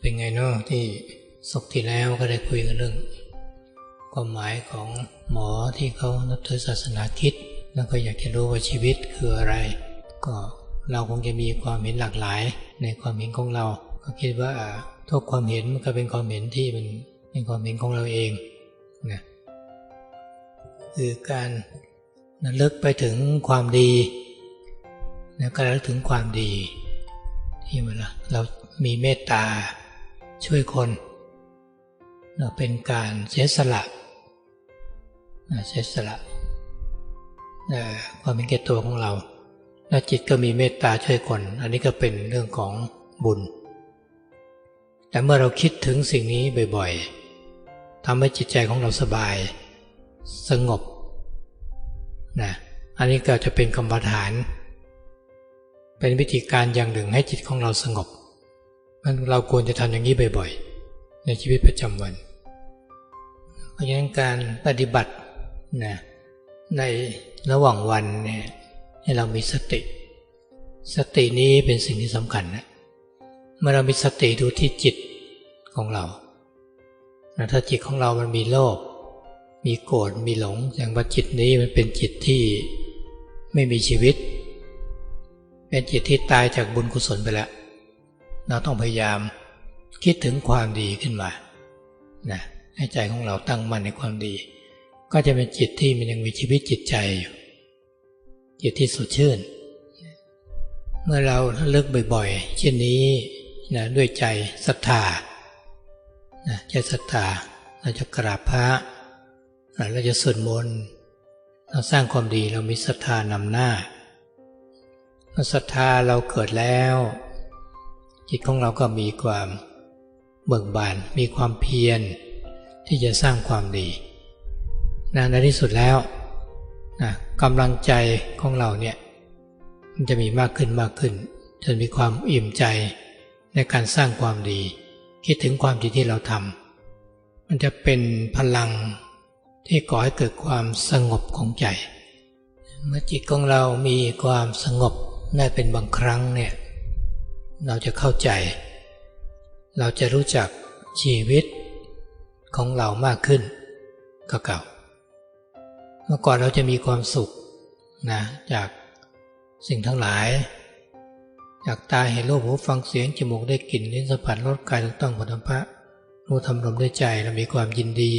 เป็นไงเนาะที่ศกที่แล้วก็ได้คุยกันเรื่อง ความหมายของหมอที่เขานับถือศาสนาคิด แล้วก็อยากจะรู้ว่าชีวิตคืออะไร ก็เราคงจะมีความเห็นหลากหลาย ในความเห็นของเรา ก็คิดว่าทุกความเห็นมันก็เป็นความเห็นที่มันเป็นความเห็นของเราเองนะคือการระลึกไปถึงความดีแล้วก็ระลึกถึงความดีที่มันเรา มีเมตตา ช่วยคนเราเป็นการเสียสละเสียสละความเป็นแก่ตัวของเรา แล้วจิตก็มีเมตตาช่วยคน อันนี้ก็เป็นเรื่องของบุญ แต่เมื่อเราคิดถึงสิ่งนี้บ่อยๆทำให้จิตใจของเราสบาย สงบนะอันนี้ก็จะเป็นกรรมฐาน เป็นวิธีการอย่างหนึ่งให้จิตของเราสงบ มันเราควรจะทำอย่างนี้บ่อยๆ ในชีวิตประจำวัน เพราะฉะนั้นการปฏิบัตินะในระหว่างวันเนี่ยให้เรามีสติ สตินี้เป็นสิ่งที่สำคัญนะเมื่อเรามีสติดูที่จิตของเรานะถ้าจิตของเรามันมีโลภมีโกรธมีหลงอย่างว่าจิตนี้มันเป็นจิตที่ไม่มีชีวิต เป็นจิตที่ตายจากบุญกุศลไปแล้ว เราต้องพยายามคิดถึงความดีขึ้นมานะให้ใจของเราตั้งมั่นในความดี ก็จะเป็นจิตที่มันยังมีชีวิตจิตใจอยู่จิตที่สดชื่น เมื่อเราเลิกบ่อยๆ เช่นนี้นะด้วยใจศรัทธานะใจศรัทธาเราจะกราบพระเราจะสวดมนต์เราสร้างความดีเรามีศรัทธานำหน้าเมื่อศรัทธาเราเกิดแล้ว จิตของเราก็มีความเบิกบานมีความเพียรที่จะสร้างความดีนะในที่สุดแล้วนะกำลังใจของเราเนี่ยมันจะมีมากขึ้นมากขึ้น จนมีความอิ่มใจในการสร้างความดี คิดถึงความดีที่เราทำมันจะเป็นพลังที่ก่อให้เกิดความสงบของใจ เมื่อจิตของเรามีความสงบได้เป็นบางครั้งเนี่ย เราจะเข้าใจ เราจะรู้จักชีวิตของเรามากขึ้นก็เก่า เมื่อก่อนเราจะมีความสุขนะจากสิ่งทั้งหลาย จากตาเห็นรูปหูฟังเสียงจมูกได้กลิ่นลิ้นสัมผัสรสกายถูกต้องผลพระรู้ทำลมด้วยใจเรามีความยินดี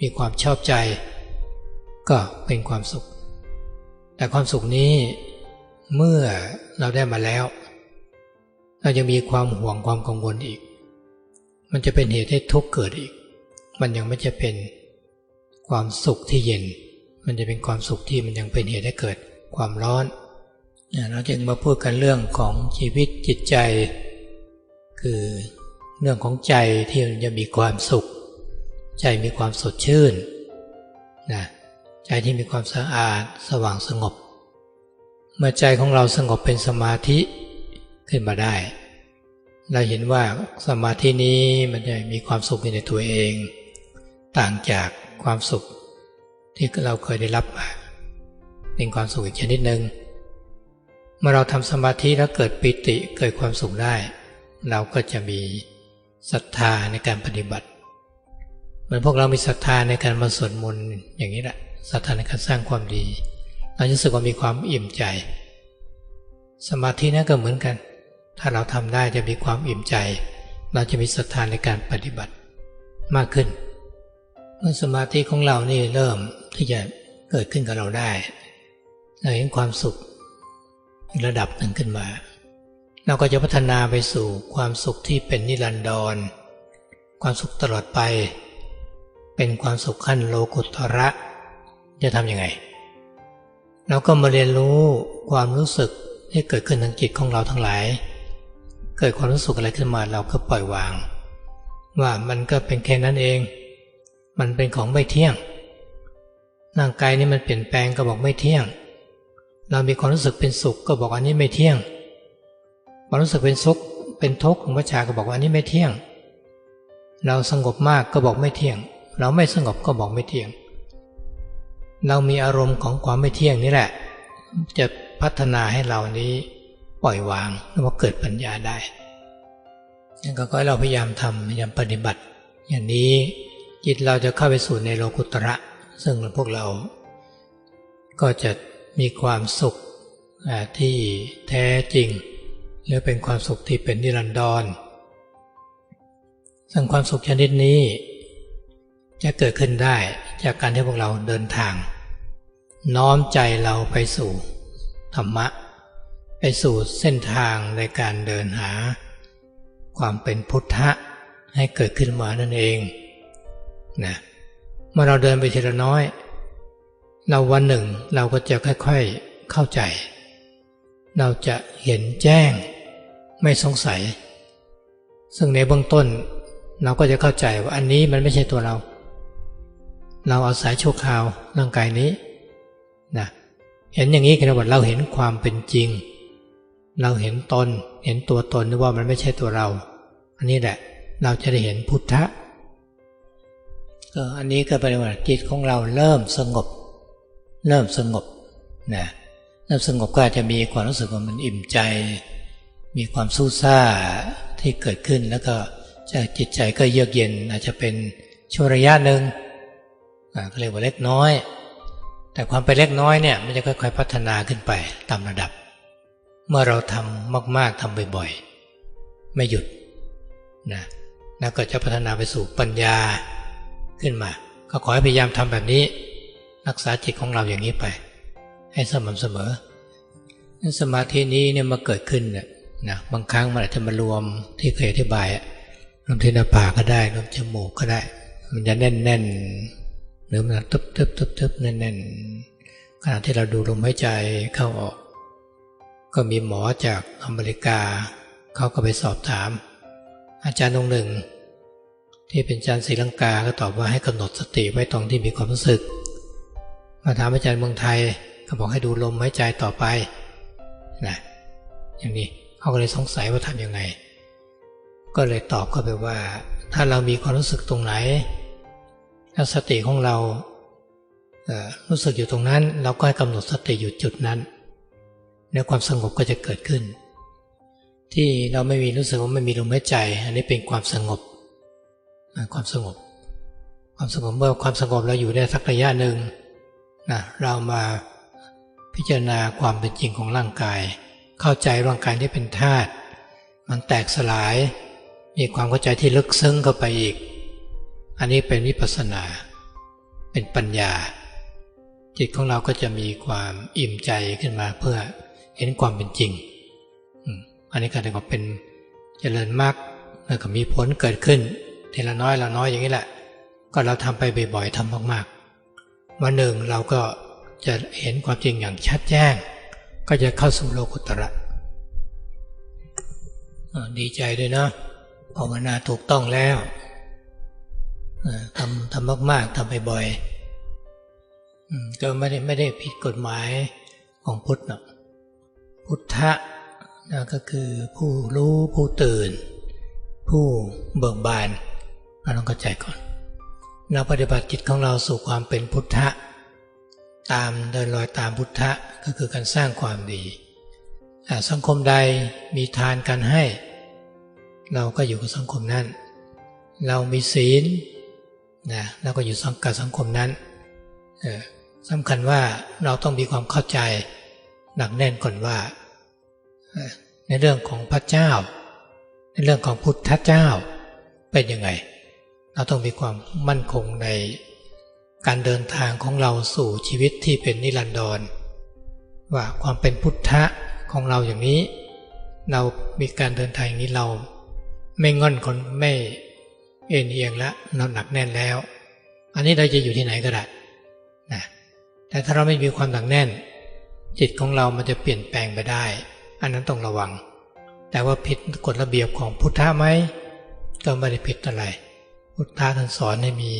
มีความชอบใจ ก็เป็นความสุข แต่ความสุขนี้เมื่อเราได้มาแล้ว เรายังมีความห่วงความกังวลอีก มันจะเป็นเหตุให้ทุกข์เกิดอีก มันยังไม่จะเป็นความสุขที่เย็น มันจะเป็นความสุขที่มันยังเป็นเหตุให้เกิดความร้อนเราจึงมาพูดกันเรื่องของชีวิตจิตใจ คือเรื่องของใจที่มันจะมีความสุข ใจมีความสดชื่นนะใจที่มีความสะอาดสว่างสงบ เมื่อใจของเราสงบเป็นสมาธิ ขึ้นมาได้ เราเห็นว่าสมาธินี้มันจะมีความสุขในตัวเอง ต่างจากความสุขที่เราเคยได้รับมาเป็นความสุขอีกชนิดหนึ่งเมื่อเราทำสมาธิแล้วเกิดปิติเกิดความสุขได้ เราก็จะมีศรัทธาในการปฏิบัติ เหมือนพวกเรามีศรัทธาในการมาสวดมนต์อย่างนี้แหละศรัทธาในการสร้างความดี เราจะรู้สึกว่ามีความอิ่มใจ สมาธินั่นก็เหมือนกัน ถ้าเราทำได้จะมีความอิ่มใจ เราจะมีศรัทธาในการปฏิบัติมากขึ้นเมื่อสมาธิของเรานี่เริ่มที่จะเกิดขึ้นกับเราได้เราเห็นความสุขระดับหนึ่งขึ้นมา เราก็จะพัฒนาไปสู่ความสุขที่เป็นนิรันดร ความสุขตลอดไป เป็นความสุขขั้นโลกุตระ จะทำยังไง เราก็มาเรียนรู้ความรู้สึกที่เกิดขึ้นทางจิตของเราทั้งหลาย เกิดความรู้สึกอะไรขึ้นมาเราก็ปล่อยวาง ว่ามันก็เป็นแค่นั้นเอง มันเป็นของไม่เที่ยง ร่างกายนี้มันเปลี่ยนแปลงก็บอกไม่เที่ยง เรามีความรู้สึกเป็นสุขก็บอกอันนี้ไม่เที่ยงความรู้สึกเป็นสุขเป็นทุกข์ของพระชาก็บอกว่าอันนี้ไม่เที่ยง เราสงบมากก็บอกไม่เที่ยง เราไม่สงบก็บอกไม่เที่ยง เรามีอารมณ์ของความไม่เที่ยงนี่แหละ จะพัฒนาให้เรานี้ ปล่อยวางแล้วก็เกิดปัญญาได้นั่นก็ให้เราพยายามทำพยายามปฏิบัติ อย่างนี้จิตเราจะเข้าไปสู่ในโลกุตระ ซึ่งพวกเรา ก็จะมีความสุขที่แท้จริง หรือเป็นความสุขที่เป็นนิรันดรซึ่งความสุขชนิดนี้ จะเกิดขึ้นได้จากการที่พวกเราเดินทาง น้อมใจเราไปสู่ธรรมะ ไปสู่เส้นทางในการเดินหา ความเป็นพุทธะให้เกิดขึ้นมานั่นเองนะเมื่อเราเดินไปทีละน้อย เราวันหนึ่งเราก็จะค่อยๆเข้าใจ เราจะเห็นแจ้งไม่สงสัย ซึ่งในเบื้องต้นเราก็จะเข้าใจว่าอันนี้มันไม่ใช่ตัวเรา เราอาศัยชั่วคราวร่างกายนี้นะเห็นอย่างนี้คือว่าเราเห็นความเป็นจริง เราเห็นตนเห็นตัวตนว่ามันไม่ใช่ตัวเรา อันนี้แหละเราจะได้เห็นพุทธะก็อันนี้ก็เป็นว่าจิตของเราเริ่มสงบ เริ่มสงบนะเริ่มสงบก็อาจจะมีความรู้สึกว่ามันอิ่มใจ มีความสู้ซ่าที่เกิดขึ้นแล้วก็จะจิตใจก็เยือกเย็น อาจจะเป็นช่วระยะหนึ่งก็เรียกว่าเล็กน้อย แต่ความเป็นเล็กน้อยเนี่ยมันจะค่อยๆพัฒนาขึ้นไปตามระดับ เมื่อเราทำมาก ๆทำบ่อยๆ ไม่หยุดนะแล้วก็จะพัฒนาไปสู่ปัญญาขึ้นมา ก็ขอให้พยายามทำแบบนี้รักษาจิตของเราอย่างนี้ไป ให้สม่ำเสมอสมาธินี้เนี่ยมาเกิดขึ้นเนี่ยนะบางครั้งมันอาจจะมารวมที่เคยอธิบายลมที่หน้าผากก็ได้ลมจมูกก็ได้ มันจะแน่นแน่นหรือมันทึบทึบทึบทึบแน่นแน่นขณะที่เราดูลมหายใจเข้าออก ก็มีหมอจากอเมริกา เขาก็ไปสอบถาม อาจารย์องค์หนึ่ง ที่เป็นอาจารย์ศรีลังกาก็ตอบว่าให้กำหนดสติไว้ตรงที่มีความรู้สึก มาถามอาจารย์เมืองไทยก็บอกให้ดูลมหายใจต่อไปนะอย่างนี้เขาก็เลยสงสัยว่าทำยังไง ก็เลยตอบเข้าไปว่า ถ้าเรามีความรู้สึกตรงไหนแล้วสติของเรารู้สึกอยู่ตรงนั้น เราก็ให้กำหนดสติอยู่จุดนั้น ในความสงบก็จะเกิดขึ้น ที่เราไม่มีรู้สึกว่าไม่มีลมหายใจ อันนี้เป็นความสงบความสงบ ความสงบเมื่อความสงบเราอยู่ได้สักระยะหนึ่งนะเรามาพิจารณาความเป็นจริงของร่างกาย เข้าใจร่างกายที่เป็นธาตุมันแตกสลาย มีความเข้าใจที่ลึกซึ้งเข้าไปอีก อันนี้เป็นวิปัสนา เป็นปัญญา จิตของเราก็จะมีความอิ่มใจขึ้นมาเพื่อ เห็นความเป็นจริง อันนี้ก็เรียกว่าเป็นเจริญมากแล้วก็มีผลเกิดขึ้นทีละน้อยละน้อยอย่างนี้แหละ ก็เราทำไปบ่อยๆทำมากๆ วันหนึ่งเราก็จะเห็นความจริงอย่างชัดแจ้ง ก็จะเข้าสู่โลกุตระดีใจด้วยนะภาวนาถูกต้องแล้วทำทำมาก ๆทำบ่อยๆก็ไม่ได้ไม่ได้ผิดกฎหมายของพุทธนะ พุทธะนะก็คือผู้รู้ผู้ตื่น ผู้เบิกบานเราต้องเข้าใจก่อน เราปฏิบัติจิตของเราสู่ความเป็นพุทธะ ตามเดินรอยตามพุทธะก็คือการสร้างความดีสังคมใดมีทานการให้ เราก็อยู่กับสังคมนั้น เรามีศีลนะเราก็อยู่สังกับสังคมนั้นสำคัญว่าเราต้องมีความเข้าใจหนักแน่นก่อนว่า ในเรื่องของพระเจ้า ในเรื่องของพุทธเจ้าเป็นยังไง เราต้องมีความมั่นคงในการเดินทางของเราสู่ชีวิตที่เป็นนิรันดร ว่าความเป็นพุทธะของเราอย่างนี้ เรามีการเดินทางอย่างนี้เราไม่งอนคนไม่เอ็นเอียงแล้วเราหนักแน่นแล้ว อันนี้เราจะอยู่ที่ไหนก็ได้นะแต่ถ้าเราไม่มีความหนักแน่น จิตของเรามันจะเปลี่ยนแปลงไปได้ อันนั้นต้องระวัง แต่ว่าผิดกฎระเบียบของพุทธะไหมก็ไม่ได้ผิดอะไร พุทธะท่านสอนให้มี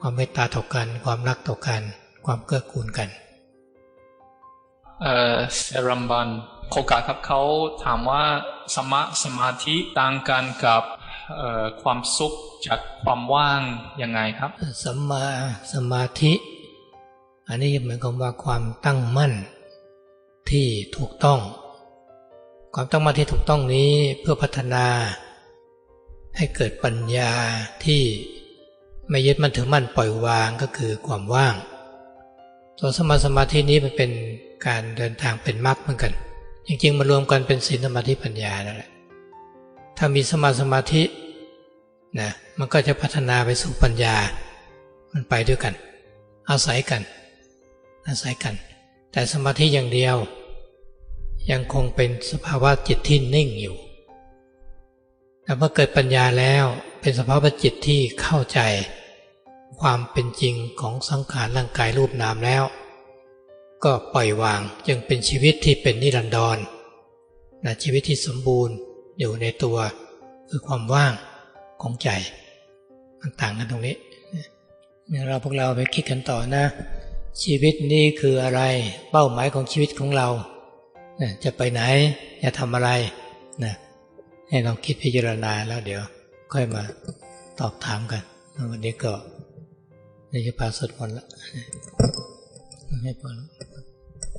ความเมตตาต่อกัน ความรักต่อกัน ความเกื้อกูลกันเอ่อเซรัมบันโคกาครับเขาถามว่าสมาสมาธิต่างกันกับความสุขจากความว่างยังไงครับสมาสมาธิ อันนี้เหมือนกับว่าความตั้งมั่นที่ถูกต้อง ความตั้งมั่นที่ถูกต้องนี้เพื่อพัฒนา ให้เกิดปัญญาที่ไม่ยึดมั่นถือมั่นปล่อยวางก็คือความว่าง ส่วนสมาสมาธินี้มันเป็นการเดินทางเป็นมรรคเหมือนกัน จริงๆมารวมกันเป็นศีลสมาธิปัญญานั่นแหละถ้ามีสมาสมาธินะมันก็จะพัฒนาไปสู่ปัญญา มันไปด้วยกัน อาศัยกัน อาศัยกัน แต่สมาธิอย่างเดียว ยังคงเป็นสภาวะจิตที่นิ่งอยู่แต่เมื่อเกิดปัญญาแล้วเป็นสภาวะจิตที่เข้าใจ ความเป็นจริงของสังขารร่างกายรูปนามแล้ว ก็ปล่อยวางจึงเป็นชีวิตที่เป็นนิรันดรนะชีวิตที่สมบูรณ์อยู่ในตัว คือความว่างของใจมันต่างกันตรงนี้เราพวกเราไปคิดกันต่อนะ ชีวิตนี้คืออะไร เป้าหมายของชีวิตของเรา นะจะไปไหนจะทำอะไรนะให้ลองคิดพิจารณาแล้วเดี๋ยว ค่อยมาตอบถามกัน วันนี้ก็ในจะพาสวดพรละให้พร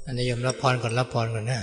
อันนี้ยมรับพรก่อนรับพรก่อนนะ